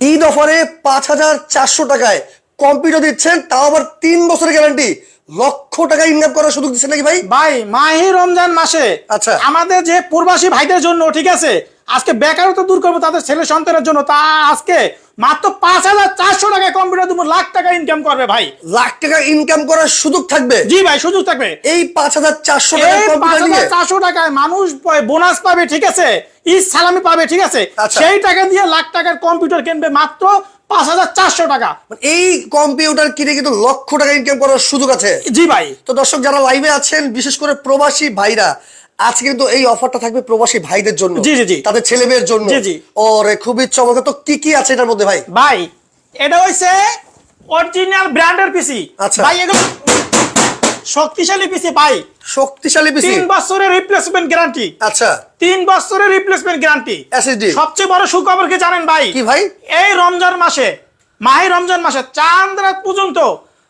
ঈদ অফারে পাঁচ হাজার চারশো টাকায় কম্পিউটার দিচ্ছেন তাও আবার তিন বছরের গ্যারান্টি। লক্ষ টাকা ইনকাম করার সুযোগ দিচ্ছেন নাকি ভাই? ভাই মাহি রমজান মাসে আচ্ছা। আমাদের যে প্রবাসী ভাইদের জন্য ঠিক আছে? আজকে বেকারত্ব দূর করব তাদের ছেলে সন্তানের জন্য। তা আজকে মাত্র পাঁচ হাজার চারশো টাকায় কম্পিউটার দেবো লাখ টাকা ইনকাম করবে ভাই। লাখ টাকা ইনকাম করার সুযোগ থাকবে? জি ভাই সুযোগ থাকবে। এই পাঁচ হাজার চারশো চারশো টাকায় মানুষ বোনাস পাবে ঠিক আছে? ঈদ সালামি পাবে ঠিক আছে? আচ্ছা। সেই টাকা দিয়ে লাখ টাকার কম্পিউটার কিনবে মাত্র পাঁচ হাজার চারশো টাকা। মানে এই কম্পিউটার কিনে কিন্তু লক্ষ টাকা ইনকাম করার সুযোগ আছে। জি ভাই। তো দর্শক যারা লাইভে আছেন বিশেষ করে প্রবাসী ভাইরা আজকে কিন্তু এই অফারটা থাকবে প্রবাসী ভাইদের জন্য জি, জি, জি। তাদের ছেলে মেয়ের জন্য। জি, জি। ওরে খুবই চমৎকার। তো কি কি আছে এটার মধ্যে ভাই? ভাই এটা হইছে অরিজিনাল ব্র্যান্ডের পিসি। আচ্ছা। ভাই এগুলো শক্তিশালী পিসি ভাই। শক্তিশালী পিসি? তিন বছরের রিপ্লেসমেন্ট গ্যারান্টি আচ্ছা। তিন বছরের রিপ্লেসমেন্ট গ্যারান্টি SSD সবচেয়ে বড় সুখবর কি জানেন ভাই? কি ভাই? এই রমজান মাসে মাহি রমজান মাসে চাঁদ রাত পর্যন্ত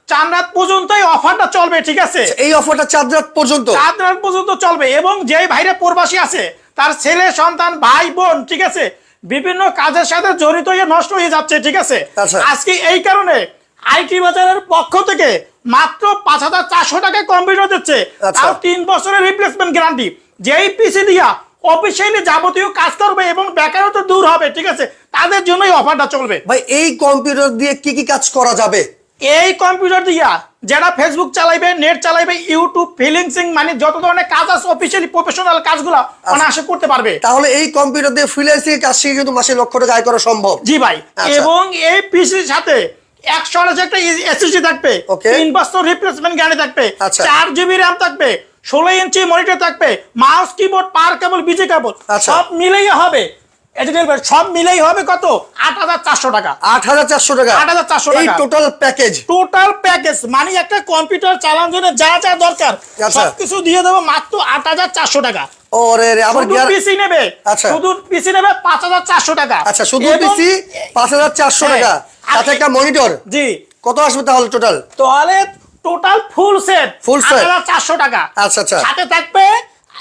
চাঁদ রাত পর্যন্ত এই অফারটা চলবে ঠিক আছে? এই অফারটা চাঁদ রাত পর্যন্ত? চাঁদ রাত পর্যন্ত চলবে এবং যেই ভাইরা প্রবাসী আছে তার ছেলে সন্তান ভাই বোন ঠিক আছে? বিভিন্ন কাজের সাথে জড়িত হয়ে নষ্ট হয়ে যাচ্ছে ঠিক আছে? আচ্ছা। আজকে এই কারণে আইটি বাজারের পক্ষ থেকে মাত্র পাঁচ হাজার চারশো টাকায় কম্পিউটার দিচ্ছে আচ্ছা। তাও তিন বছরের রিপ্লেসমেন্ট গ্যারান্টি যেই পিসি দিয়া অফিসিয়ালি যাবতীয় কাজ করবে এবং বেকারত্ব দূর হবে ঠিক আছে? তাদের জন্যই অফারটা চলবে। ভাই এই কম্পিউটার দিয়ে কি কি কাজ করা যাবে? এই কম্পিউটার দিয়া যারা ফেসবুক চালাইবে নেট চালাইবে ইউটিউব ফিলিংসিং মানে যত ধরনের কাজ আছে অফিসিয়ালি প্রফেশনাল কাজগুলো অনায়াসে করতে পারবে তাহলে এই কম্পিউটার দিয়ে ফ্রিল্যান্সিং কাজ শিখে কিন্তু মাসে লক্ষ টাকা আয় করা সম্ভব জি ভাই আচ্ছা। এবং এই পিসির সাথে একশো আঠাশ একটা এসএসডি থাকবে Okay. তিন বছর রিপ্লেসমেন্ট গ্যারান্টি থাকবে আচ্ছা। চার জিবি র্যাম থাকবে ষোলো ইঞ্চি মনিটর থাকবে mouse keyboard power cable VGA cable. সব মিলেই হবে সব মিলেই হবে কত আট হাজার চারশো টাকা আট হাজার চারশো টাকা 8,400 এই টাকা। টোটাল প্যাকেজ টোটাল প্যাকেজ মানে একটা কম্পিউটার চালানোর জন্য যা যা দরকার। সবকিছু দিয়ে দেবো মাত্র আট হাজার চারশো টাকা ওরে রে আবার গিয়ার- পিসি নেবে আচ্ছা। শুধু পিসি নেবে পাঁচ হাজার চারশো টাকা আচ্ছা শুধু পিসি হাজার চারশো হ্যাঁ। টাকা সাথে একটা মনিটর জি কত আসবে তাহলে টোটাল তাহলে টোটাল ফুল সেট set। হাজার চারশো টাকা আচ্ছা, আচ্ছা। সাথে থাকবে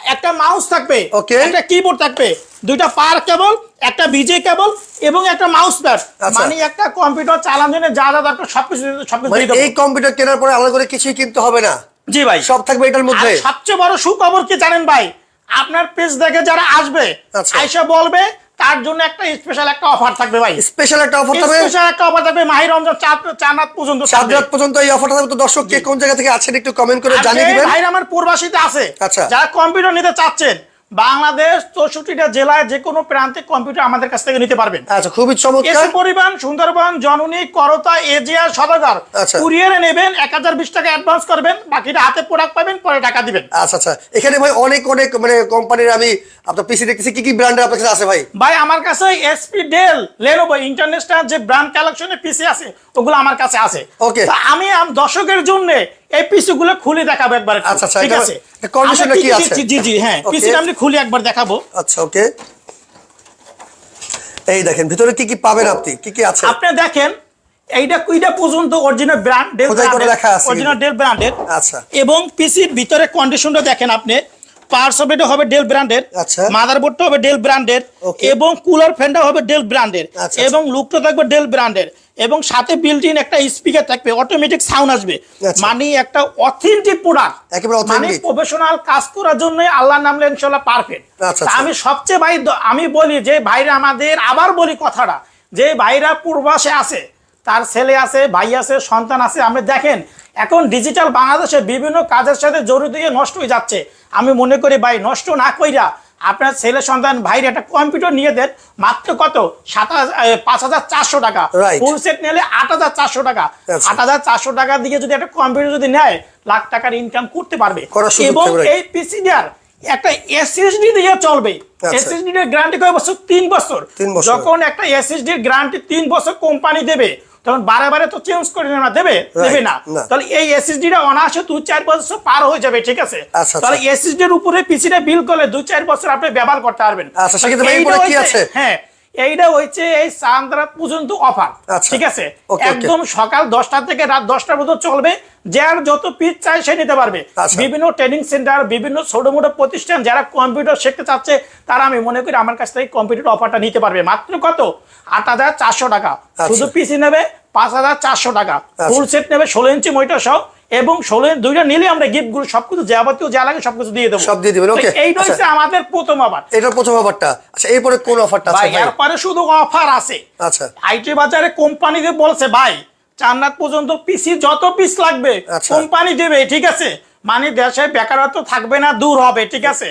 একটা মাউস থাকবে ওকে একটা কিবোর্ড থাকবে দুইটা পার কেবল একটা বিজে কেবল এবং একটা মাউস প্যাড আচ্ছা। মানে একটা কম্পিউটার চালানোর জন্য যা যা দরকার সবকিছু সবকিছু মানে। এই কম্পিউটার কেনার পরে আলাদা করে কিছুই কিনতে হবে না জি ভাই সব থাকবে এটার মধ্যে সবচেয়ে বড় সুখবর কি জানেন ভাই আপনার পেজ দেখে যারা আসবে আচ্ছা। আইসা বলবে তার জন্য একটা স্পেশাল একটা অফার থাকবে ভাই। স্পেশাল একটা অফার থাকবে? স্পেশাল একটা অফার থাকবে মাহির রমজান চার চার রাত পর্যন্ত চার। রাত পর্যন্ত এই অফারটা থাকবে। তো দর্শক কে কোন জায়গা থেকে আছেন একটু কমেন্ট করে জানিয়ে দিবেন। ভাই আমার পূর্বাসীতে আছে আচ্ছা। যারা কম্পিউটার নিতে চাচ্ছেন বাংলাদেশ চৌষট্টিটা জেলায় যে কোনো প্রান্তে কম্পিউটার আমাদের কাছ থেকে নিতে পারবেন। আচ্ছা খুবই চমৎকার। পরিবহন সুন্দরবন জননী করতা এজিয়া সদাগর। আচ্ছা। কুরিয়ারে নেবেন এক হাজার বিশ টাকা অ্যাডভান্স করবেন বাকিটা হাতে প্রোডাক্ট পাবেন পরে টাকা দিবেন। আচ্ছা আচ্ছা। এখানে ভাই অনেক অনেক মানে কোম্পানির আমি আপনার পিসি দেখতেছি। কি কি ব্র্যান্ডের আপনার কাছে আছে ভাই? ভাই আমার কাছে এসপি ডেল লেনোভো ইন্টারন্যাশনাল যে ব্র্যান্ড কালেকশনের পিসি আছে ওগুলো আমার কাছে আছে। ওকে আম- দর্শকের জন্য এই পিসি গুলো খুলে দেখাবো একবার আচ্ছা, আচ্ছা, ঠিক আছে condition আমরা কি আছে? জি জি হ্যাঁ. পিসিটা আমি খুলে একবার দেখাবো আচ্ছা ওকে এই দেখেন ভিতরে কি কি পাবেন আপনি কি কি আছে আপনি দেখেন এইটা কুইটা পর্যন্ত original brand Dell original Dell ব্র্যান্ডের আচ্ছা। এবং পিসির ভিতরে কন্ডিশনটা দেখেন আপনি পাওয়ার সকেটও হবে ডেল ব্র্যান্ডের আচ্ছা। মাদারবোর্ডটা হবে ডেল ব্র্যান্ডের. এবং কুলার ফ্যানটা হবে ডেল ব্র্যান্ডের আচ্ছা, এবং লুকটা থাকবে ডেল ব্র্যান্ডের এবং সাথে বিল্ট ইন একটা স্পিকার থাকবে অটোমেটিক সাউন্ড আসবে। আচ্ছা। মানে একটা অথেন্টিক প্রোডাক্ট মানে প্রফেশনাল কাজ করার জন্য আল্লাহ নামলে ইনশাল্লাহ পারফেক্ট আচ্ছা, আচ্ছা। আমি সবচেয়ে ভাই আমি বলি যে ভাইরা আমাদের আবার বলি কথাটা যে ভাইরা পূর্বাসে আছে তার ছেলে আছে ভাই আছে সন্তান আছে আপনি দেখেন এখন ডিজিটাল বাংলাদেশে বিভিন্ন কাজের সাথে জড়িত নষ্ট হয়ে যাচ্ছে। আমি মনে করি ভাই নষ্ট না কইরা আপনার ছেলে সন্তান ভাইরা একটা কম্পিউটার নিয়ে দেন মাত্র কত? সাত পাঁচ হাজার চারশো টাকা। ফুল সেট নিলে আট হাজার চারশো টাকা। আট হাজার চারশো টাকা দিয়ে যদি একটা কম্পিউটার যদি নেয় লাখ টাকার ইনকাম করতে পারবে। এবং এই পিসি দেওয়ার একটা এসএসডি দিয়ে চলবে। এসএসডি এর গ্যারান্টি কয় বছর? তিন বছর। তিন বছর। যখন একটা এসএসডি এর গ্যারান্টি তিন বছর কোম্পানি দেবে তখন বারে বারে তো চেঞ্জ করে না দেবে? দেবে না। তাহলে এই এসএসডি টা অনায়াসে দু চার বছর পার হয়ে যাবে ঠিক আছে? আচ্ছা, তাহলে এসএসডির উপরে পিসিটা বিল করলে দু চার বছর আপনি ব্যবহার করতে পারবেন। আচ্ছা, সেক্ষেত্রে কি আছে? হ্যাঁ এইটা হচ্ছে এই চান্দ্রাত পর্যন্ত অফার। আচ্ছা। ঠিক আছে. একদম সকাল দশটা থেকে রাত দশটার পর্যন্ত চলবে। যার যত পিস চাই সে নিতে পারবে। আচ্ছা। বিভিন্ন ট্রেনিং সেন্টার বিভিন্ন ছোট মোটো প্রতিষ্ঠান যারা কম্পিউটার শিখতে চাচ্ছে তারা আমি মনে করি আমার কাছ থেকে কম্পিউটার অফারটা নিতে পারবে। মাত্র কত? আট হাজার চারশো টাকা। শুধু পিসি নেবে পাঁচ হাজার চারশো টাকা। আচ্ছা। ফুল সেট নেবে ষোলো ইঞ্চি মনিটর সহ এবং ষোলো দুইটা নিলে আমরা গিফটগুলো সবকিছু যাবতীয় যা লাগে সবকিছু দিয়ে দেবো। সব দিয়ে দিবেন, okay। এইটা হচ্ছে আচ্ছা। আমাদের প্রথম অফার এটার প্রথম অফারটা আচ্ছা এরপরে কোন অফারটা আছে ভাই এরপরে শুধু অফার আছে। আচ্ছা। আইটি বাজারে কোম্পানিতে বলছে ভাই চান্নাত পর্যন্ত পিসি যত পিস লাগবে আচ্ছা। কোম্পানি দেবে ঠিক আছে? মানে দেশে বেকারত্ব থাকবে না দূর হবে ঠিক আছে?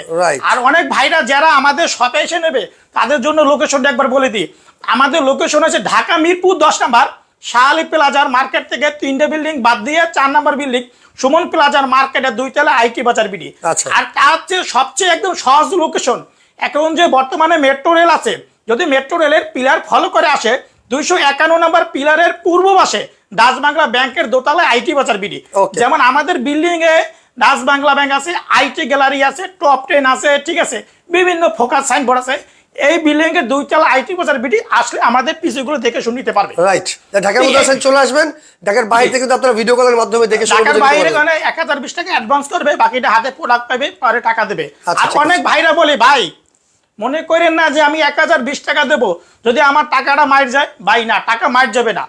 আর অনেক ভাইরা যারা আমাদের শপে এসে নেবে তাদের জন্য লোকেশনটা একবার বলে দিই। আমাদের লোকেশন আছে ঢাকা মিরপুর দশ নাম্বার। শাহালি প্লাজার মার্কেট থেকে তিনটে বিল্ডিং বাদ দিয়ে চার নম্বর বিল্ডিং সুমন প্লাজার মার্কেটের দুই তলা আইটি বাজার বিডি। আচ্ছা। আর তার হচ্ছে সবচেয়ে একদম সহজ লোকেশন এখন যে বর্তমানে মেট্রো রেল আছে যদি মেট্রো রেলের পিলার ফলো করে আসে দুইশো একান্ন নম্বর পিলারের পূর্ব পাশে বাংলা ব্যাংকের দোতলায় আইটি বাজার বিডি। যেমন আমাদের বিল্ডিং এ বাংলা ব্যাংক আছে আইটি গ্যালারি আছে টপ টেন আছে ঠিক আছে। বিভিন্ন ফোকাস সাইনবোর্ড আছে। এই বিল্ডিং এর দুইতলা আইটি বাজার বিটি আসলে আমাদের পিসিগুলো দেখে শুনে নিতে পারবে। রাইট ঢাকার মধ্যে আসেন চলে আসবেন। ঢাকার বাইরে থেকে আপনারা ভিডিও কলের মাধ্যমে দেখে ঢাকার বাইরে মানে গেলে এক হাজার বিশ টাকা অ্যাডভান্স করবে বাকিটা হাতে প্রোডাক্ট পাবে পরে টাকা দেবে। আচ্ছা, আর অনেক ভাইরা বলে ভাই মনে করেন না যে আমি এক হাজার বিশ টাকা দেবো। যদি আমার টাকাটা মার যায় ভাই না টাকা মার যাবে না।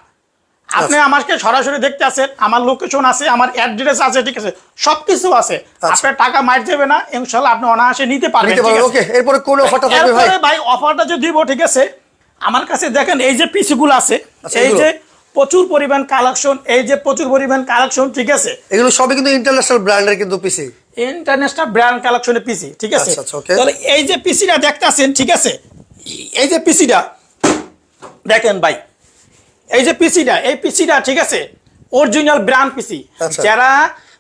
আপনি আচ্ছা। আমাকে সরাসরি দেখতে আসেন আমার লোকেশন আছে আমার অ্যাড্রেস আছে ঠিক আছে? সবকিছু আছে। আপনার টাকা মার যাবে না ইনশাল্লাহ আপনি অনায়াসে নিতে পারবেন? ওকে এরপরে কোন অফারটা থাকবে ভাই? ভাই অফারটা যে দিব ঠিক আছে? আমার কাছে দেখেন এই যে পিসি গুলো আছে আচ্ছা, এই যে প্রচুর পরিমাণ কালেকশন এই যে প্রচুর পরিমাণ কালেকশন ঠিক আছে? এগুলো সবই কিন্তু ইন্টারন্যাশনাল ব্র্যান্ডের কিন্তু পিসি ইন্টারন্যাশনাল ব্র্যান্ড কালেকশনের পিসি ঠিক আছে? আচ্ছা, আচ্ছা. তাহলে এই যে পিসিটা দেখতেছেন ঠিক আছে? এই যে পিসিটা দেখেন ভাই এই যে পিসিটা এই পিসিটা ঠিক আছে অরিজিনাল ব্র্যান্ড পিসি। যারা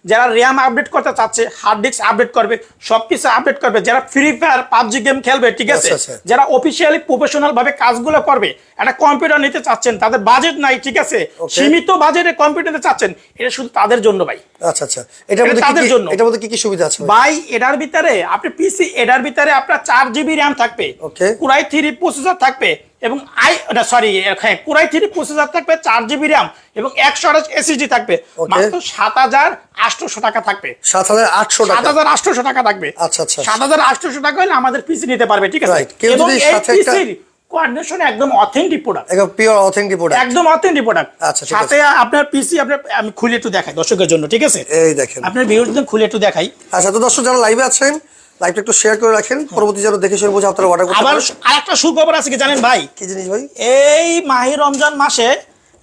যারা র্যাম আপডেট করতে চাচ্ছে হার্ড ডিস্ক আপডেট করবে সব কিছু আপডেট করবে যারা ফ্রি ফায়ার পাবজি গেম খেলবে ঠিক আছে আচ্ছা, আচ্ছা। যারা অফিসিয়ালি প্রফেশনাল ভাবে কাজগুলো করবে একটা কম্পিউটার নিতে চাচ্ছেন তাদের বাজেট নাই ঠিক আছে. সীমিত বাজেটে কম্পিউটার নিতে চাচ্ছেন এটা শুধু তাদের জন্য ভাই আচ্ছা আচ্ছা এটার এটা মধ্যে কি তাদের কি- জন্য। এটার মধ্যে কি কি সুবিধা আছে ভাই? এটার ভিতরে আপনি পিসি এটার ভিতরে আপনার চার জিবি র্যাম থাকবে. কুরাই থ্রি প্রসেসর থাকবে এবং আই সরি হ্যাঁ কুরাই থ্রি প্রসেসর থাকবে চার জিবি র্যাম এবং একশো আঠাশ এসএসডি থাকবে। মাত্র সাত হাজার আটশোশো টাকা থাকবে। সাত হাজার আটশো সাত টাকা হাজার আটশোশো টাকা থাকবে। আচ্ছা, আচ্ছা। সাত হাজার আটশোশো টাকা হলে আমাদের পিসি নিতে পারবে ঠিক আছে. এবং এই সাথে একটা- পিসির কোঅর্ডিনেশন একদম অথেন্টিক প্রোডাক্ট একদম পিওর অথেন্টিক প্রোডাক্ট একদম অথেন্টিক প্রোডাক্ট আচ্ছা। সাথে আপনার পিসি আপনার আমি খুলে একটু দেখাই দর্শকের জন্য ঠিক আছে? এই দেখেন। আপনার ভিডিও খুলে একটু দেখাই। আচ্ছা তো দর্শক যারা লাইভে আছেন লাইভটা একটু শেয়ার করে রাখেন পরবর্তী যেন দেখে শুনে বুঝে আপনারা অর্ডার করতে আবার পারেন। আরেকটা সুখবর আছে কি জানেন ভাই? কি জিনিস ভাই? এই মাহি রমজান মাসে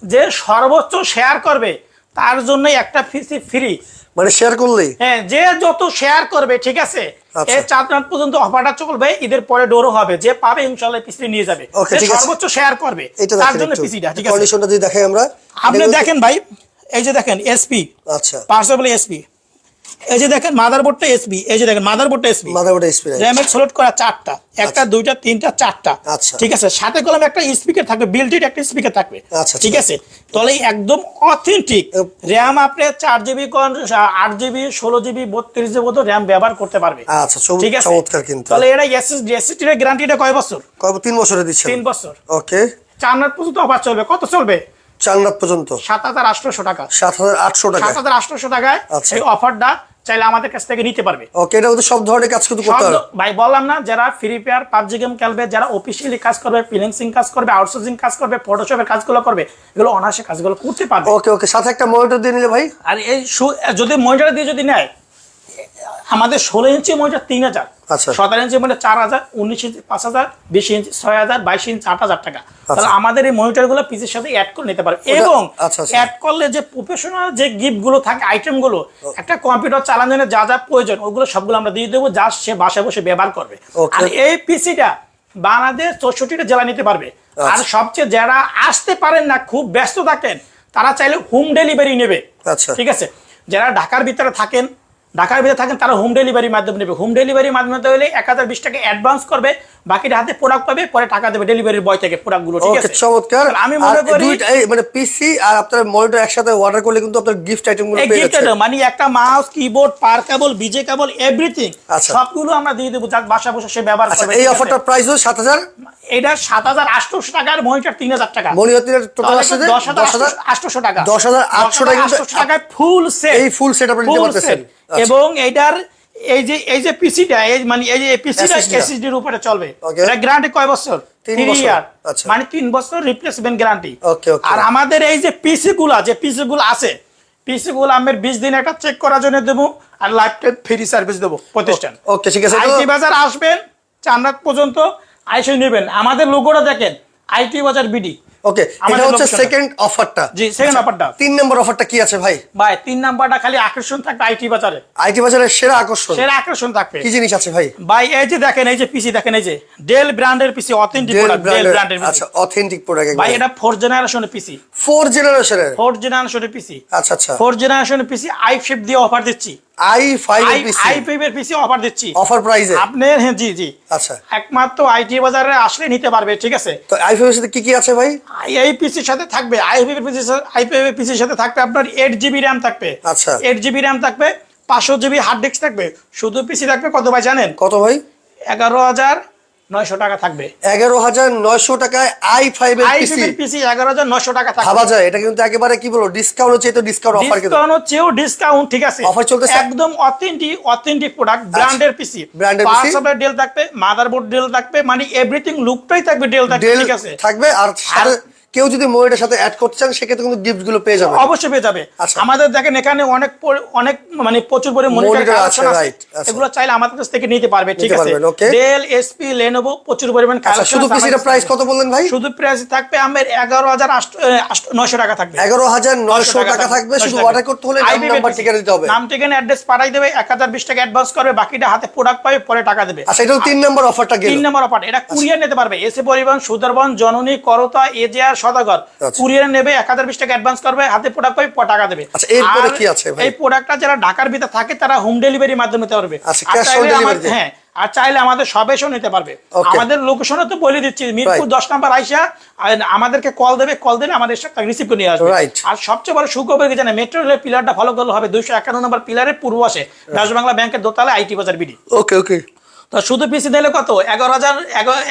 যে সর্বোচ্চ শেয়ার করবে তার জন্য একটা পিসি ফ্রি মানে শেয়ার করলেই? হ্যাঁ যে যত শেয়ার করবে ঠিক আছে? আচ্ছা। এই রাত পর্যন্ত অফারটা চলবে ঈদের পরে ডোরও হবে যে পাবে ইনশাল্লাহ পিসি নিয়ে যাবে। সর্বোচ্চ শেয়ার করবে তার জন্য পিসিটা ঠিক আছে? কন্ডিশনটা যদি দেখাই আমরা। আপনি দেখেন ভাই এই যে দেখেন এসপি আচ্ছা। পার্সেবল এসপি এই যে দেখেন মাদারবোর্ডটা এসপি এই যে দেখেন মাদারবোর্ডটা এসপি মাদারবোর্ড এক্সপিরিয়েন্স র্যামের সোলেট করা চারটা একটা দুইটা তিনটা চারটা। আচ্ছা। ঠিক আছে? সাথে কলম একটা স্পিকার থাকবে বিল্টিড একটা স্পিকার থাকবে। আচ্ছা, ঠিক ঠিক আছে? তাহলে একদম অথেন্টিক র্যাম আপনি চার জিবি আট জিবি ষোলো জিবি বত্রিশ জিবি মতো র্যাম ব্যবহার করতে পারবে। আচ্ছা ঠিক আছে? চমৎকার কিন্তু। তাহলে এটা এসএসডি এসএসডি এর গ্যারান্টিটা কয় বছর? কয় তিন বছরে দিচ্ছেন। তিন বছর। ওকে। চার রাত পর্যন্ত অফার চলবে। কত চলবে? চার রাত পর্যন্ত। সাত হাজার আটশোশো টাকা। সাত হাজার আটশো টাকা সাত হাজার আটশোশো টাকায় আচ্ছা। এই অফারটা চাইলে আমাদের কাছ থেকে নিতে পারবে। ওকে এটা সব ধরনের কাজ কিন্তু করতে পারবে ভাই বললাম না যারা ফ্রি ফায়ার পাবজি গেম খেলবে যারা অফিসিয়ালি কাজ করবে ফ্রিল্যান্সিং কাজ করবে আউটসোর্সিং কাজ করবে ফটোশপের কাজগুলো করবে এগুলো অনায়াসে কাজগুলো করতে পারবে। ওকে ওকে সাথে একটা মনিটর দিয়ে নিলে ভাই। আর এই যদি মনিটর দিয়ে যদি নেয় আমাদের ষোলো ইঞ্চি মনিটর তিন হাজার আচ্ছা। সতেরো ইঞ্চি মনিটর চার হাজার উনিশ ইঞ্চি পাঁচ হাজার বিশ ইঞ্চি ছয় হাজার বাইশ ইঞ্চি আট হাজার টাকা তাহলে আমাদের এই মনিটরগুলো পিসের সাথে অ্যাড করে নিতে পারবে এবং আচ্ছা, আচ্ছা। অ্যাড করলে যে প্রফেশনাল যে গিফটগুলো থাকে আইটেমগুলো একটা কম্পিউটার চালানোর জন্য যা যা প্রয়োজন ওগুলো সবগুলো আমরা দিয়ে দেবো যা সে বাসায় বসে ব্যবহার করবে. আর এই পিসিটা বাংলাদেশ চৌষট্টিটা জেলা নিতে পারবে আর আচ্ছা। সবচেয়ে যারা আসতে পারেন না খুব ব্যস্ত থাকেন তারা চাইলে হোম ডেলিভারি নেবে আচ্ছা। ঠিক আছে যারা ঢাকার ভিতরে থাকেন ঢাকার ভিতরে থাকেন তারা হোম ডেলিভারির মাধ্যমে নেবে। হোম ডেলিভারির মাধ্যমে হলে এক হাজার বিশ টাকা অ্যাডভান্স করবে বাকিটা হাতে প্রোডাক্ট পাবে পরে টাকা দেবে ডেলিভারির বয় থেকে প্রোডাক্টগুলো ঠিক আছে? চমৎকার। আমি মনে করি মানে পিসি আর আপনার মনিটর একসাথে অর্ডার করলে কিন্তু আপনার গিফট আইটেমগুলো পেয়ে যাচ্ছেন মানে একটা মাউস কিবোর্ড পার কেবল বিজে কেবল এভরিথিং। সবগুলো আমরা দিয়ে দেবো যাক বাসা বসে সে ব্যবহার আচ্ছা করবে এই অফারটার প্রাইস হলো সাত হাজার? এটা সাত হাজার আটশোশো টাকার মনিটর তিন হাজার টাকা। টোটাল দশ হাজার দশ হাজার আটশোশো টাকা। দশ হাজার আটশো টাকা কিন্তু টাকায় ফুল সেট এই ফুল সেট আপনি নিতে পারতেছেন। আচ্ছা। এবং এইটার এই যে এই যে পিসিটা এই মানে এই যে পিসিটা। এসএসডির উপরে চলবে এটা গ্যারান্টি কয় বছর তিন। আচ্ছা। মানে তিন বছর রিপ্লেসমেন্ট গ্যারান্টি. আর আমাদের এই যে পিসি গুলা যে পিসি গুলো আছে পিসি গুলো আমি বিশ দিন একটা চেক করার জন্য দেবো আর লাইফ টাইম ফ্রি সার্ভিস দেবো প্রতিষ্ঠান ওকে ঠিক আছে আইটি বাজার আসবেন চান্নাত পর্যন্ত আইসে নেবেন আমাদের লোগোটা দেখেন আইটি বাজার বিডি ওকে এটা হচ্ছে সেকেন্ড অফারটা জি সেকেন্ড অফারটা তিন নম্বর অফারটা কি আছে ভাই? ভাই তিন নাম্বারটা খালি আকর্ষণ থাকবে আইটি বাজারে। আইটি বাজারের সেরা আকর্ষণ। সেরা আকর্ষণ থাকবে। কি জিনিস আছে ভাই? ভাই এই যে দেখেন এই যে পিসি দেখেন এই যে ডেল ব্র্যান্ডের পিসি অথেন্টিক প্রোডাক্ট ডেল ব্র্যান্ডের আচ্ছা অথেন্টিক প্রোডাক্ট ভাই এটা ফোর জেনারেশনের পিসি ফোর জেনারেশনের ফোর জেনারেশনের পিসি আচ্ছা আচ্ছা। ফোর জেনারেশনের পিসি আই ফিফ দিয়ে অফার দিচ্ছি। আই ফাইভ আই পিসি আই ফাইভ এর পিসি অফার দিচ্ছি। অফার প্রাইসে আপনি হ্যাঁ জি জি। আচ্ছা। একমাত্র আইটি বাজারে আসলে নিতে পারবে ঠিক আছে? তো আই ফাইভ এর সাথে কি কি আছে ভাই? আই পিসির সাথে থাকবে। আই ফাইভ এর পিসির আই ফাইভ এর পিসির সাথে থাকবে আপনার এইট জিবি র্যাম থাকবে। আচ্ছা। এইট জিবি র্যাম থাকবে পাঁচশো জিবি হার্ড ডিস্ক থাকবে। শুধু পিসি থাকবে কত ভাই জানেন? কত ভাই? এগারো হাজার নয়শো টাকা থাকবে। এগারো হাজার নয়শো টাকায় আই ফাইভ আই পিসি এগারো হাজার নয়শো টাকা থাকবে। ভাবা যায় এটা কিন্তু একেবারে কি বলব ডিসকাউন্ট হচ্ছে তো ডিসকাউন্ট অফার ডিসকাউন্ট হচ্ছেও ডিসকাউন্ট ঠিক আছে? অফার চলতেছে? একদম অথেন্টিক অথেন্টিক প্রোডাক্ট ব্র্যান্ডের পিসি Branded পাওয়ার ডেল থাকবে মাদারবোর্ড ডেল থাকবে মানে এভরিথিং লুকটাই থাকবে ডেল থাকবে ঠিক আছে? থাকবে আর কেউ যদি মনিটরের সাথে অ্যাড করতে চান সেক্ষেত্রে কিন্তু গিফটগুলো পেয়ে যাবে অবশ্যই পেয়ে যাবে। আচ্ছা। আমাদের দেখেন এখানে অনেক পরি- অনেক মানে প্রচুর পরিমাণে মনিটর আছে, right, আচ্ছা। এগুলো চাইলে আমাদের কাছ থেকে নিতে পারবে ঠিক আছে? ডেল এসপি লেনোভো প্রচুর পরিমাণ আচ্ছা কালেকশন শুধু পিসিটা প্রাইস কত বললেন ভাই? শুধু প্রাইস থাকবে হাজার নয়শো টাকা থাকবে। এগারো হাজার নয়শো টাকা থাকবে শুধু অর্ডার করতে হলে নাম নাম্বার ঠিকানা দিতে হবে। নাম ঠিকানা অ্যাড্রেস পাঠাই দেবে এক হাজার বিশ টাকা অ্যাডভান্স করবে বাকিটা হাতে প্রোডাক্ট পাবে পরে টাকা দেবে। আচ্ছা এটা তিন নম্বর অফারটা গেল। তিন নম্বর অফার এটা কুরিয়ার নিতে পারবে এসে পরিবহন সুন্দরবন জননী করতা এজিআর সদাগর। আচ্ছা। কুরিয়ার নেবে এক হাজার বিশ টাকা অ্যাডভান্স করবে হাতে প্রোডাক্ট পাবে টাকা দেবে। আচ্ছা, এরপরে কি আছে এই প্রোডাক্টটা যারা ঢাকার ভিতরে থাকে তারা হোম ডেলিভারির মাধ্যমে নিতে পারবে। আচ্ছা? হ্যাঁ আর চাইলে আমাদের সব এসেও নিতে পারবে। আমাদের লোকেশনও তো বলে দিচ্ছি মিরপুর দশ নাম্বার আইসা আমাদেরকে কল দেবে কল দিলে আমাদের রিসিভ করে নিয়ে আসবে। আর সবচেয়ে বড় সুখবর কি জানে মেট্রো রেলের পিলারটা ফলো করলে হবে দুইশো একান্ন নম্বর পিলারের পূর্ব আসে ডাচ বাংলা ব্যাংকের দোতলা আইটি বাজার বিডি। ওকে ওকে তো শুধু পিসি দিলে কত? এগারো হাজার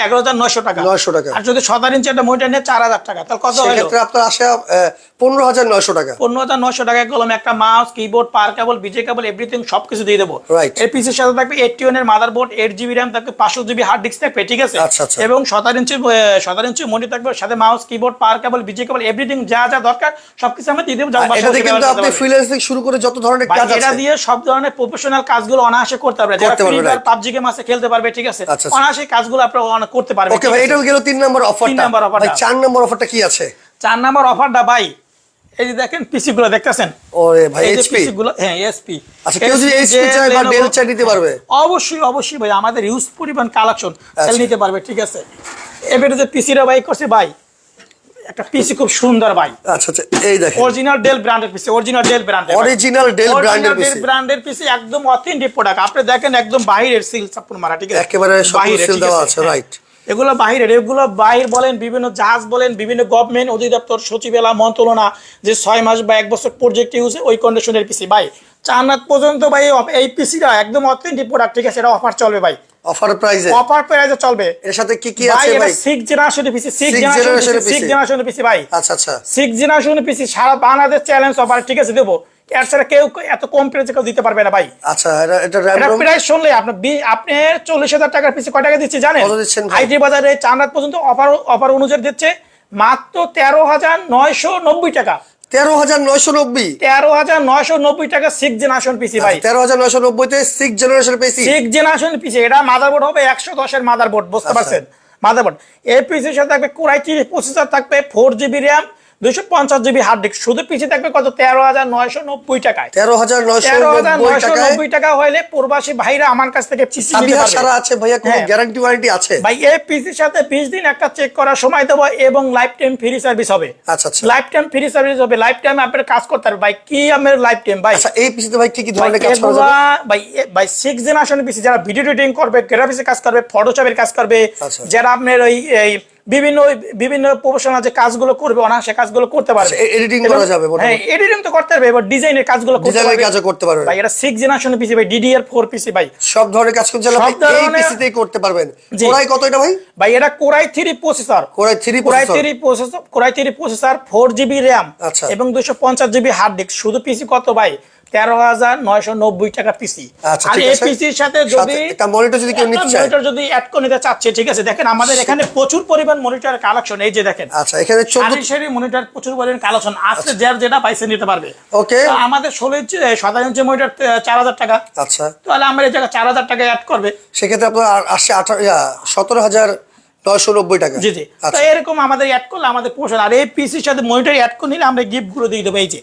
এগারো হাজার নয়শো টাকা। 900 টাকা। আর যদি সদার ইঞ্চি একটা মনিটর নিয়ে চার হাজার টাকা। তাহলে কত সেক্ষেত্রে আপনার আসে পনেরো হাজার নয়শো টাকা। পনেরো হাজার নয়শো টাকা কলম একটা মাউস কিবোর্ড পার কেবল বিজে কেবল এভরিথিং সবকিছু দিয়ে দেবো। এর পিসির সাথে থাকবে এইটটি ওয়ানের মাদারবোর্ড এইট জিবি র্যাম থাকবে পাঁচশো জিবি হার্ড ডিস্ক থাকবে ঠিক আছে? আচ্ছা, আচ্ছা। এবং সতেরো ইঞ্চি সতেরো ইঞ্চি মনিটর থাকবে সাথে মাউস কিবোর্ড পার কেবল বিজে কেবল এভরিথিং যা যা দরকার সবকিছু আমরা দিয়ে দেবো কিন্তু আপনি। শুরু করে যত ধরনের কাজ এটা দিয়ে সব ধরনের প্রফেশনাল কাজগুলো অনায়াসে করতে right. পাবজি গেম আছে খেলতে পারবে ঠিক আছে? আচ্ছা, আচ্ছা। অনায়াসে কাজগুলো আপনারা করতে পারবে ওকে ভাই এটা এটাও গেল তিন নম্বর অফারটা number offer ভাই চার নম্বর অফারটা কি আছে? চার নাম্বার অফারটা ভাই এই যে দেখেন পিসি গুলো দেখতেছেন? ওরে ভাই এই এইচপি পিসি গুলো হ্যাঁ এসপি আচ্ছা কেউ যদি এইচপি চায় বা ডেল চাই নিতে পারবে? অবশ্যই অবশ্যই ভাই আমাদের ইউজ পরিমাণ কালেকশন আচ্ছা। নিতে পারবে ঠিক আছে? এবারে যে পিসিরা ভাই করছে ভাই একটা পিসি খুব সুন্দর ভাই। আচ্ছা আচ্ছা এই দেখেন। অরিজিনাল ডেল ব্র্যান্ডের পিসি অরিজিনাল ডেল ব্র্যান্ডের অরিজিনাল ডেল ব্র্যান্ডের পিসি। ব্র্যান্ডের পিসি একদম অথেন্টিক প্রোডাক্ট আপনি দেখেন একদম বাহিরের সিল মারা ঠিক আছে? একেবারে ঠিক দেওয়া আছে, আছে, হ্যাঁ। এগুলো বাহিরের এগুলো বাহির বলেন বিভিন্ন জাহাজ বলেন বিভিন্ন গভর্নমেন্ট অধিদপ্তর সচিবেলা মন্ত্রণা যে ছয় মাস বা এক বছর প্রজেক্ট ইউজ ওই কন্ডিশনের পিসি। ভাই চার পর্যন্ত ভাই এই- এই পিসিটা একদম অথেন্টিক প্রোডাক্ট ঠিক আছে? এটা অফার চলবে ভাই। অফার প্রাইসে অফার প্রাইসে চলবে। এর সাথে কি কি আছে ভাই? সিক্স জেনারেশনের পিসি সিক্স Sixth জেনারেশনের generation এর পিসি সিক্স PC জেনারেশনের পিসি ভাই। আচ্ছা আচ্ছা। সিক্স জেনারেশনের পিসি সারা বাংলাদেশ চ্যালেঞ্জ অফার ঠিক আছে দেবো। এর কেউ এত কম প্রাইসে কেউ দিতে পারবে না ভাই। আচ্ছা এটা এটা র্যাম প্রাইস শুনলে আপনি চল্লিশ হাজার টাকার পিসে কয় টাকা দিচ্ছে জানেন? আইটি বাজারে চান্নাত পর্যন্ত অফার অফার অনুযায়ী দিচ্ছে মাত্র তেরো হাজার নয়শো নব্বই টাকা। তেরো হাজার নয়শো নব্বই। তেরো হাজার নয়শো নব্বই টাকা সিক্স জেনারেশন পিসি ভাই। তেরো হাজার নয়শো নব্বইতে six generation PC six generation PC এটা মাদারবোর্ড হবে একশো দশের মাদারবোর্ড বুঝতে আচ্ছা। পারছেন? মাদারবোর্ড এই পিসির সাথে থাকবে কোরাই পঁচিশ হাজার থাকবে ফোর জিবি র্যাম দুইশো পঞ্চাশ জিবি হার্ড ডিস্ক শুধু পিসি থাকবে কত? তেরো হাজার নয়শো নব্বই টাকায়। তেরো হাজার তেরো হাজার নয়শো নব্বই টাকা হলে প্রবাসী ভাইরা আমার কাছ থেকে পিসি। সারা আছে ভাইয়া কোনো। গ্যারান্টি ওয়ারেন্টি আছে? ভাই এই পিসির সাথে বিশ দিন একটা চেক করার সময় দেবো এবং লাইফ টাইম ফ্রি সার্ভিস হবে। আচ্ছা আচ্ছা। লাইফ টাইম ফ্রি সার্ভিস হবে। লাইফ টাইম আপনার কাজ করতে পারবে ভাই কি আমার লাইফ টাইম ভাই? আচ্ছা এই পিসিতে ভাই কি কি ধরনের কাজ করা যাবে? ভাই ভাই সিক্স পিসি যারা ভিডিও এডিটিং করবে গ্রাফিক্সের কাজ করবে ফটোশপের কাজ করবে আচ্ছা। যারা আপনার ওই বিভিন্ন বিভিন্ন প্রফেশনাল যে কাজগুলো করবে অনায়াসে কাজগুলো করতে পারবে। এ- editing এবং- করা যাবে হ্যাঁ এডিটিং তো করতে পারবে এবার ডিজাইনের কাজগুলো করতে পারবে কাজও করতে পারবেন ভাই এটা সিক্স জেনারেশন পিসি ভাই ডিডিআর ফোর পিসি ভাই। সব ধরনের কাজ করতে আপনি এই পিসিতেই করতে পারবেন। কোরাই কত এটা ভাই? ভাই এটা core i three processor core i three core i three processor core i three processor four GB RAM আচ্ছা। এবং দুশো পঞ্চাশ জিবি হার্ড ডিস্ক শুধু পিসি কত ভাই? তেরো হাজার নয়শো নব্বই টাকা পিসি। আচ্ছা, আর এই পিসির সাথে যদি মনিটর যদি কেউ নিতে চায়। মনিটর যদি অ্যাড করে নিতে চাচ্ছে ঠিক আছে দেখেন আমাদের এখানে প্রচুর পরিমাণ মনিটর কালেকশন এই যে দেখেন। আচ্ছা এখানে সারি মনিটর প্রচুর পরিমাণ কালেকশন আসলে যার যেটা পাইছে নিতে পারবে। ওকে। আমাদের ষোলো ইঞ্চি সাতাশ ইঞ্চি মনিটর চার হাজার টাকা। আচ্ছা। তাহলে আমার এই জায়গায় চার হাজার টাকা অ্যাড করবে। সেক্ষেত্রে আপনার আসছে আঠারো সতেরো হাজার নয়শো নব্বই টাকা। জি জি। আচ্ছা। এরকম আমাদের অ্যাড করলে আমাদের পোষণ আর এই পিসির সাথে মনিটর অ্যাড করে নিলে আমরা গিফটগুলো দিয়ে দেবো এই যে।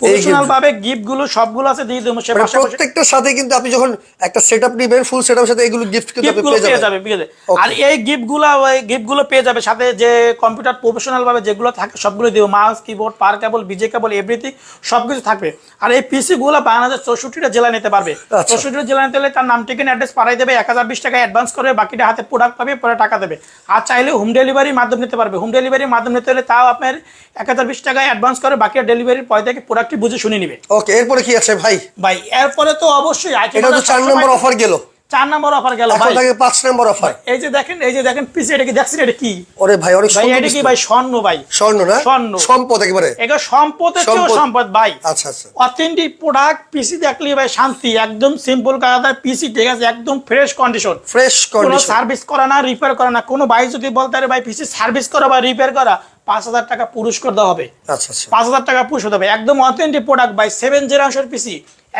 প্রফেশনাল ভাবে গিফটগুলো সবগুলো আছে দিয়ে দেবো সে মানে পাশাপাশি। প্রত্যেকটার সাথে কিন্তু আপনি যখন একটা সেট আপ ফুল সেট সাথে এগুলো গিফট কিন্তু আপনি পেয়ে পেয়ে যাবেন। যাবে পেয়ে যাবে Okay. আর এই গিফটগুলো ওই গিফটগুলো পেয়ে যাবে সাথে যে কম্পিউটার প্রফেশনাল ভাবে যেগুলো থাকে সবগুলো দিব। মাউস কিবোর্ড পার কেবল বিজে কেবল এভরিথিং সবকিছু থাকবে। আর এই পিসি গুলো বাংলাদেশ চৌষট্টিটা জেলা নিতে পারবে। আচ্ছা। চৌষট্টিটা জেলা নিতে হলে তার নাম ঠিকানা অ্যাড্রেস পাঠাই দেবে। এক হাজার বিশ টাকা অ্যাডভান্স করবে বাকিটা হাতে প্রোডাক্ট পাবে পরে টাকা দেবে। আর চাইলে হোম ডেলিভারির মাধ্যমে নিতে পারবে। হোম ডেলিভারির মাধ্যমে নিতে হলে তাও আপনার এক হাজার বিশ টাকা অ্যাডভান্স করে বাকিটা ডেলিভারির পয় থেকে প্রোডাক্টটি বুঝে শুনে নিবে। ওকে এরপরে কি আছে ভাই? ভাই এরপরে তো অবশ্যই এটা তো বাজার চার নম্বর অফার গেল। চার নম্বর অফার গেল ভাই। থাকে পাঁচ নম্বর অফার এই যে দেখেন এই যে দেখেন পিসি এটা কি দেখছেন এটা কি? ওরে ভাই অনেক ভাই এটা কি ভাই স্বর্ণ ভাই? স্বর্ণ না? স্বর্ণ। সম্পদ একেবারে। এটা সম্পদের চেয়েও সম্পদ। ভাই। আচ্ছা আচ্ছা। অথেন্টিক প্রোডাক্ট পিসি দেখলে ভাই শান্তি একদম সিম্পল কালার পিসি ঠিক আছে একদম ফ্রেশ কন্ডিশন ফ্রেশ কন্ডিশন কোনো সার্ভিস করা না রিপেয়ার করা না। কোনো ভাই যদি বলতে পারে ভাই পিসি সার্ভিস করা বা রিপেয়ার করা পাঁচ হাজার টাকা পুরস্কার দেওয়া হবে। আচ্ছা আচ্ছা। পাঁচ হাজার টাকা পুরস্কার দেবে একদম authentic product by seven generation PC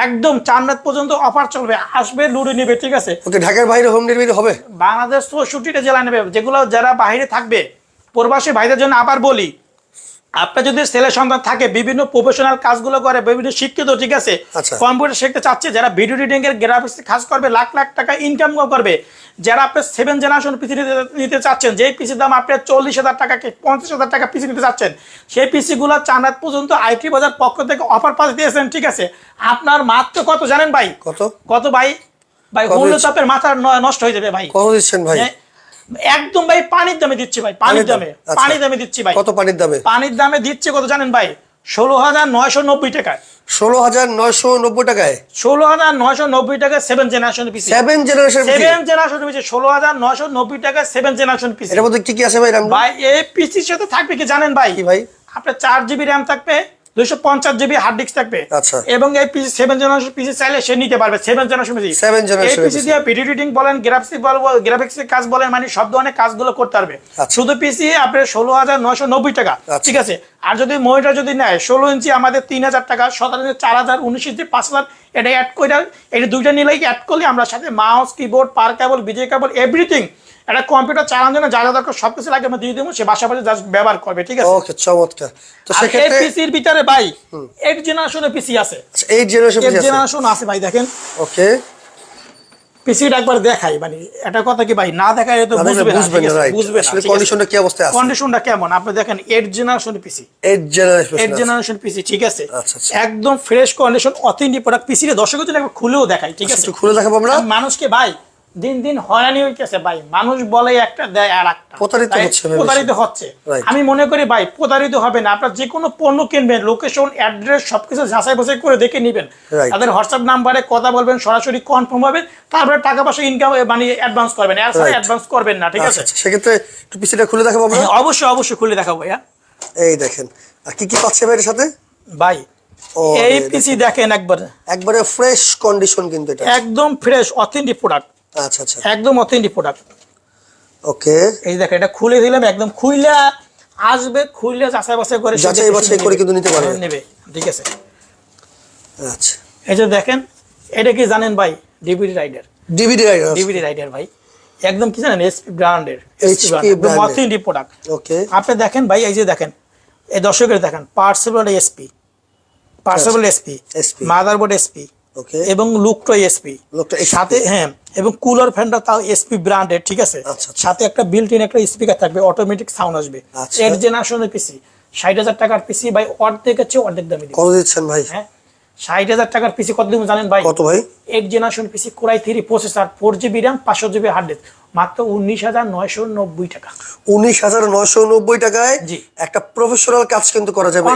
একদম চার রাত পর্যন্ত অফার চলবে। আসবে লুড়ে নেবে ঠিক আছে? ওকে ঢাকার বাইরে হোম ডেলিভারি হবে? বাংলাদেশ চৌষট্টিটা জেলা নেবে। যেগুলো যারা বাইরে থাকবে প্রবাসী ভাইদের জন্য আবার বলি আপনার যদি ছেলে সন্তান থাকে বিভিন্ন প্রফেশনাল কাজগুলো করে বিভিন্ন শিক্ষিত ঠিক আছে? আচ্ছা। কম্পিউটার শিখতে চাচ্ছে যারা ভিডিও এডিটিং এর গ্রাফিক্স কাজ করবে লাখ লাখ টাকা ইনকাম করবে। যারা আপনার সেভেন জেনারেশন পিসি নিতে চাচ্ছেন যেই পিসির দাম আপনার চল্লিশ হাজার টাকা কি পঞ্চাশ হাজার টাকা পিসি নিতে চাচ্ছেন সেই পিসি গুলো চানাত পর্যন্ত আইটি বাজার পক্ষ থেকে অফার পাস দিয়েছেন ঠিক আছে? আপনার মাত্র কত জানেন ভাই? কত? কত ভাই? ভাই কত হলো চাপের মাথা নষ্ট হয়ে যাবে ভাই। কত দিচ্ছেন ভাই? হ্যাঁ, একদম ভাই পানির দামে দিচ্ছি ভাই পানির দামে আচ্ছা। পানির দামে দিচ্ছি ভাই। কত পানির দামে? পানির দামে দিচ্ছে কত জানেন ভাই? ষোলো হাজার নয়শো নব্বই টাকায়। ষোলো হাজার নয়শো নব্বই টাকায়? ষোলো হাজার নয়শো নব্বই টাকায় seven generation PC seven generation seven generation PC ষোলো হাজার নয়শো নব্বই টাকা সেভেন জেনারেশন পিসি এর মধ্যে কি কি আছে ভাই ভাই এই পিসির সাথে থাকবে কি জানেন ভাই? কি ভাই? আপনার চার জিবি র্যাম থাকবে দুইশো পঞ্চাশ জিবি হার্ড ডিস্ক থাকবে আচ্ছা। এবং এই পিসি সেভেন জেনারেশন পিসি চাইলে সে নিতে পারবে সেভেন জেনারেশন পিসি generation এই পিসি দিয়ে ভিডিও এডিটিং বলেন গ্রাফিক্স বলেন গ্রাফিক্স কাজ বলেন মানে সব ধরনের কাজগুলো করতে পারবে আচ্ছা। শুধু পিসি আপনার ষোলো হাজার নয়শো নব্বই টাকা আচ্ছা। ঠিক আছে আর যদি মনিটর যদি নেয় ষোলো ইঞ্চি আমাদের তিন হাজার টাকা সতেরো ইঞ্চি চার হাজার উনিশ ইঞ্চি পাঁচ হাজার এটা অ্যাড করে এটা দুইটা নিলেই অ্যাড করলে আমরা সাথে mouse keyboard power cable VGA cable everything একটা কম্পিউটার চালানোর জন্য যা যা দরকার সব কিছু লাগে আমরা দিয়ে দেবো সে বাসা বাসা জাস্ট ব্যবহার করবে ঠিক আছে? ওকে চমৎকার। তো এই সেক্ষেত্রে পিসির ভিতরে ভাই এইট জেনারেশনের পিসি আছে। এইট জেনারেশন এইট জেনারেশন আছে। ভাই দেখেন। ওকে। পিসিটা একবার দেখাই মানে এটা কথা কি ভাই না দেখাই তো বুঝবে না বুঝবে আসলে কন্ডিশনটা কি অবস্থায় আছে? কন্ডিশনটা কেমন? আপনি দেখেন eight generation PC eight generation eight generation PC ঠিক আছে? আচ্ছা, আচ্ছা। একদম fresh condition authentic product PC দর্শকের জন্য একবার খুলেও দেখাই ঠিক আছে? একটু খুলে দেখাবো আমরা। মানুষকে ভাই দিন দিন হয়রানি হইতেছে ভাই। মানুষ বলে একটা দেয় আর একটা প্রতারিত হচ্ছে প্রতারিত হচ্ছে। আমি মনে করি ভাই প্রতারিত হবে না। আপনার যে কোনো পণ্য কিনবেন লোকেশন অ্যাড্রেস সবকিছু যাচাই বাছাই করে দেখে নেবেন। তাদের হোয়াটসঅ্যাপ নাম্বারে কথা বলবেন সরাসরি কনফার্ম হবে। তারপরে টাকা পয়সা ইনকাম মানে অ্যাডভান্স করবেন। Right. অ্যাডভান্স করবেন না ঠিক আচ্ছা আছে? আচ্ছা সেক্ষেত্রে একটু পিসিটা খুলে দেখাবো হ্যাঁ, অবশ্যই অবশ্যই খুলে দেখাবো ভাইয়া। এই দেখেন। আর কি কি পাচ্ছে ভাই এর সাথে? ভাই এই পিসি দেখেন। একবার। একবারে ফ্রেশ কন্ডিশন কিন্তু এটা। একদম ফ্রেশ অথেন্টিক প্রোডাক্ট আচ্ছা আচ্ছা। একদম অথেন্টিক প্রোডাক্ট ওকে। এই যে দেখেন এটা খুলে দিলাম একদম খুইলে আসবে খুইলে যাচাই বাছাই করে যাচাই বাছাই করে। কিন্তু নিতে পারবে। নেবে ঠিক আছে। আচ্ছা। এই যে দেখেন এটা কি জানেন ভাই? DVD writer DVD writer DVD writer ভাই। একদম কি জানেন? এসপি ব্র্যান্ডের brand অথেন্টিক প্রোডাক্ট ওকে। আপনি দেখেন ভাই এই যে দেখেন এই দর্শকের দেখেন পার্সেবল এসপি পার্সেবল এসপি মাদারবোর্ড এসপি ওকে এবং লুকটা এসপি সাথে হ্যাঁ এবং কুলার ফ্যানটা তাও এসপি ব্র্যান্ডের ঠিক আছে? আচ্ছা, আচ্ছা। সাথে একটা বিল্ট ইন একটা স্পিকার থাকবে অটোমেটিক সাউন্ড আসবে। আচ্ছা। এর জেনারেশনের পিসি ষাট হাজার টাকার পিসি ভাই অর্ধেক আছে অর্ধেক দামি কত দিচ্ছেন ভাই? হ্যাঁ ষাট হাজার টাকার পিসি কত জানেন ভাই? কত ভাই? Eight generation PC core i three processor four GB RAM পাঁচশো জিবি হার্ড ডিস্ক মাত্র উনিশ হাজার নয়শো নব্বই টাকা। উনিশ হাজার নয়শো নব্বই টাকায় জি। একটা প্রফেশনাল কাজ কিন্তু করা যাবে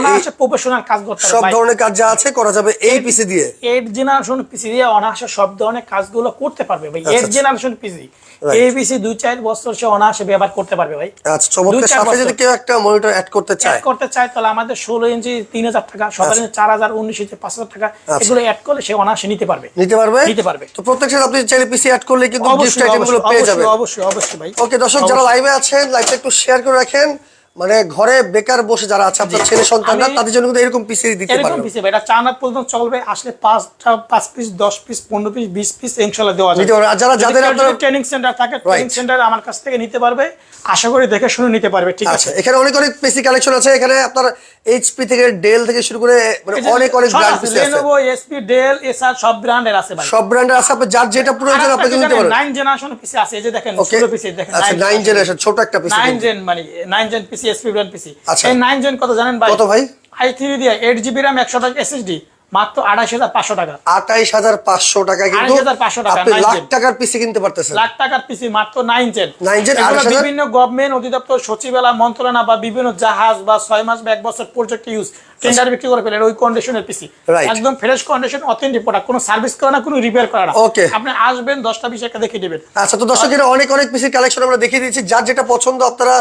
প্রফেশনাল কাজ করতে সব ধরনের কাজ যা আছে করা যাবে এই পিসি দিয়ে। এইট জেনারেশন পিসি দিয়ে অনায়াসে সব ধরনের কাজগুলো করতে পারবে ভাই। এইট। জেনারেশন পিসি পিসি দুই চার বছর সে অনায়াসে ব্যবহার করতে পারবে ভাই। আচ্ছা চমৎকার। সাথে যদি কেউ একটা মনিটর অ্যাড করতে চায়। অ্যাড করতে চায় তাহলে আমাদের ষোলো ইঞ্চি তিন হাজার টাকা সতেরো ইঞ্চি চার হাজার উনিশ ইঞ্চি পাঁচ হাজার টাকা এগুলো অ্যাড করলে সে অনায়াসে নিতে পারবে। নিতে পারবে? নিতে পারবে। তো প্রত্যেক সাথে আপনি চাইলে পিসি অ্যাড করলে কিন্তু গিফট অবশ্যই অবশ্যই অবশ্যই ভাই। ওকে দর্শক যারা লাইভে আছেন লাইভটা একটু শেয়ার করে রাখেন। মানে ঘরে বেকার বসে যারা আছে আপনার ছেলে সন্তানরা তাদের জন্য কিন্তু এরকম পিসি দিতে এরকম পারবেন পিস এটা চার রাত পর্যন্ত চলবে আসলে পাঁচটা পাঁচ পিস দশ পিস পনেরো পিস বিশ পিস ইনশাল্লাহ দেওয়া যাবে। আর যারা- যাদের আপনার- ট্রেনিং সেন্টার থাকে ট্রেনিং সেন্টার আমার কাছ থেকে নিতে পারবে। আশা করি দেখে শুনে নিতে পারবে ঠিক আছে? আচ্ছা এখানে অনেক অনেক পিসি কালেকশন আছে। এখানে আপনার এইচপি থেকে ডেল থেকে শুরু করে মানে অনেক অনেক ব্র্যান্ড পিসি আছে। লেনোভো এসপি ডেল এসআর সব ব্র্যান্ডের আছে ভাই। সব ব্র্যান্ডের আছে। আপনি যার যেটা প্রয়োজন আপনি নিতে পারেন নাইন জেনারেশন পিসি আছে। এই যে দেখেন ওকে ষোলো পিসি দেখেন। আচ্ছা নাইন জেনারেশন ছোট একটা পিসি নাইন জেন মানে nine gen PC SP brand PC. এই নাইন জেন কত জানেন ভাই? কত ভাই? আই থ্রি দিয়ে এইট জিবি র্যাম একশো টাকা এসএসডি মাত্র আড়াইশ হাজার পাঁচশো টাকা। আঠাইশ হাজার পাঁচশো টাকা কিন্তু 28,500 টাকা, আপনি লাখ টাকার পিসি কিনতে পারতেছেন। লাখ টাকার পিসি মাত্র নাইন জেন 9 gen, এগুলো 28,000 বিভিন্ন গভর্নমেন্ট অধিদপ্তর সচিবালয় মন্ত্রণা বা বিভিন্ন জাহাজ বা ছয় মাস বা এক বছর প্রজেক্ট ইউজ টেন্ডার বিক্রি করে ফেলেন ওই কন্ডিশনের পিসি একদম ফ্রেশ কন্ডিশন অথেন্টিক প্রোডাক্ট কোনো সার্ভিস করে না কোনো রিপেয়ার করে না। ওকে আপনি আসবেন দশটা বিশ একটা দেখে দেবেন আচ্ছা তো দর্শক অনেক অনেক পিসির কালেকশন আমরা দেখিয়ে দিয়েছি। যার যেটা পছন্দ আপনারা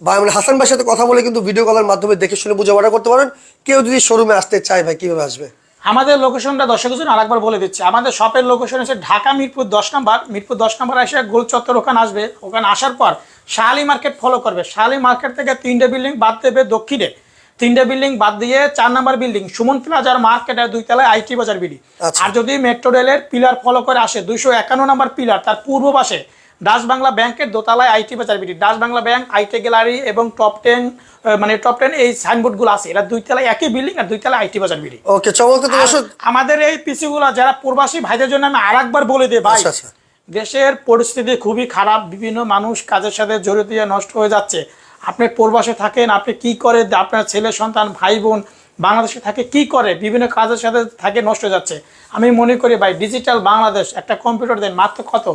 বা মানে হাসান ভাইয়ের সাথে কথা বলে কিন্তু ভিডিও কলের মাধ্যমে দেখে শুনে বুঝে অর্ডার করতে পারেন। কেউ যদি শোরুমে আসতে চায় ভাই কীভাবে আসবে? আমাদের লোকেশনটা দর্শকের জন্য আরেকবার বলে দিচ্ছি। আমাদের শপের লোকেশন হচ্ছে ঢাকা মিরপুর দশ নম্বর। মিরপুর দশ নম্বর এসে গোল চত্বর ওখানে আসবে। ওখানে আসার পর শাহালি মার্কেট ফলো করবে। শাহালি মার্কেট থেকে তিনটে বিল্ডিং বাদ দেবে দক্ষিণে। তিনটে বিল্ডিং বাদ দিয়ে চার নম্বর বিল্ডিং সুমন প্লাজার মার্কেট আর দুই তলায় আইটি বাজার বিডি। আচ্ছা। আর যদি মেট্রো রেলের পিলার ফলো করে আসে দুইশো একান্ন নম্বর পিলার তার পূর্ব পাশে ডাচ বাংলা ব্যাংকের দোতলায় IT Bazar BD. Dutch Bangla bank IT gallery এবং টপ টেন মানে টপ টেন এই সাইনবোর্ডগুলো আছে। এরা দুই তলায় একই বিল্ডিং আর দুই তলায় আইটি বাজার বিডি। ওকে চমৎকার তো আমাদের এই পিসি গুলা যারা প্রবাসী ভাইদের জন্য আমি আরেকবার বলে দিই ভাই আচ্ছা, আচ্ছা। দেশের পরিস্থিতি খুবই খারাপ বিভিন্ন মানুষ কাজের সাথে জড়িত নষ্ট হয়ে যাচ্ছে। আপনি প্রবাসে থাকেন আপনি কি করে আপনার ছেলে সন্তান ভাই বোন বাংলাদেশে থাকে কি করে বিভিন্ন কাজের সাথে থাকে নষ্ট হয়ে যাচ্ছে। আমি মনে করি ভাই ডিজিটাল বাংলাদেশ একটা কম্পিউটার দেন মাত্র কত?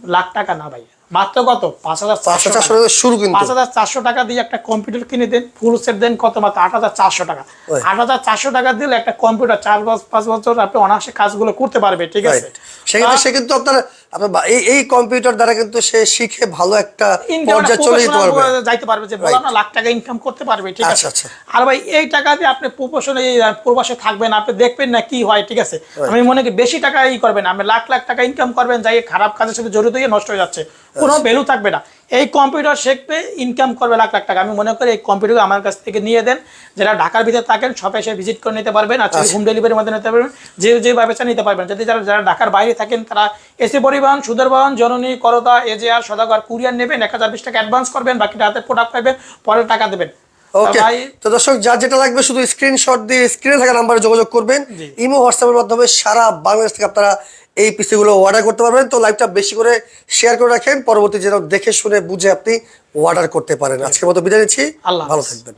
লাখ টাকা না ভাই মাত্র কত? পাঁচ হাজার চারশো চারশো টাকা। শুরু কিন্তু। পাঁচ হাজার চারশো টাকা দিয়ে একটা কম্পিউটার কিনে দেন ফুল সেট দেন কত মাত্র? আট হাজার চারশো টাকা। আট হাজার চারশো টাকা দিলে একটা কম্পিউটার চার বছর পাঁচ বছর আপনি অনায়াসে কাজগুলো করতে পারবে ঠিক আছে? সেক্ষেত্রে সে কিন্তু আপনার আপনার এই এই কম্পিউটার দ্বারা কিন্তু সে শিখে ভালো একটা পর্যায়ে চলে যেতে পারবে। যাইতে পারবে যে লাখ টাকা ইনকাম করতে পারবে ঠিক আচ্ছা, আছে? আচ্ছা। আর ভাই এই টাকা দিয়ে আপনি প্রফেশনে প্রবাসে থাকবেন আপনি দেখবেন না কি হয় ঠিক আছে? আমি মনে করি বেশি টাকা ই করবেন আপনি লাখ লাখ টাকা ইনকাম করবেন যাই খারাপ কাজের সাথে জড়িত হয়ে নষ্ট হয়ে যাচ্ছে। কোনো। ভ্যালু থাকবে না। এই কম্পিউটার শিখবে ইনকাম করবে লাখ লাখ টাকা। আমি মনে করি এই কম্পিউটার আমার কাছ থেকে নিয়ে দেন। যারা ঢাকার ভিতরে থাকেন সবাই এসে ভিজিট করে নিতে পারবেন আর হোম ডেলিভারির মধ্যে নিতে পারবেন। যে যেভাবে চান নিতে পারবেন যদি যারা যারা ঢাকার বাইরে থাকেন তারা এসি পরিবহন সুন্দরবন জননী করদা এজেআর সদাগর কুরিয়ার নেবেন এক হাজার বিশ টাকা অ্যাডভান্স করবেন বাকিটা হাতে প্রোডাক্ট পাবেন পরে টাকা দেবেন। ওকে তো দর্শক যার যেটা লাগবে শুধু স্ক্রিনশট দিয়ে স্ক্রিনে থাকা নাম্বারে যোগাযোগ করবেন। ইমো হোয়াটসঅ্যাপের মাধ্যমে সারা বাংলাদেশ থেকে আপনারা এই পিসি গুলো অর্ডার করতে পারবেন। তো লাইভটা বেশি করে শেয়ার করে রাখেন। পরবর্তী যেন দেখে শুনে বুঝে আপনি অর্ডার করতে পারেন। আজকের মতো বিদায় নিচ্ছি। আল্লাহ ভালো থাকবেন।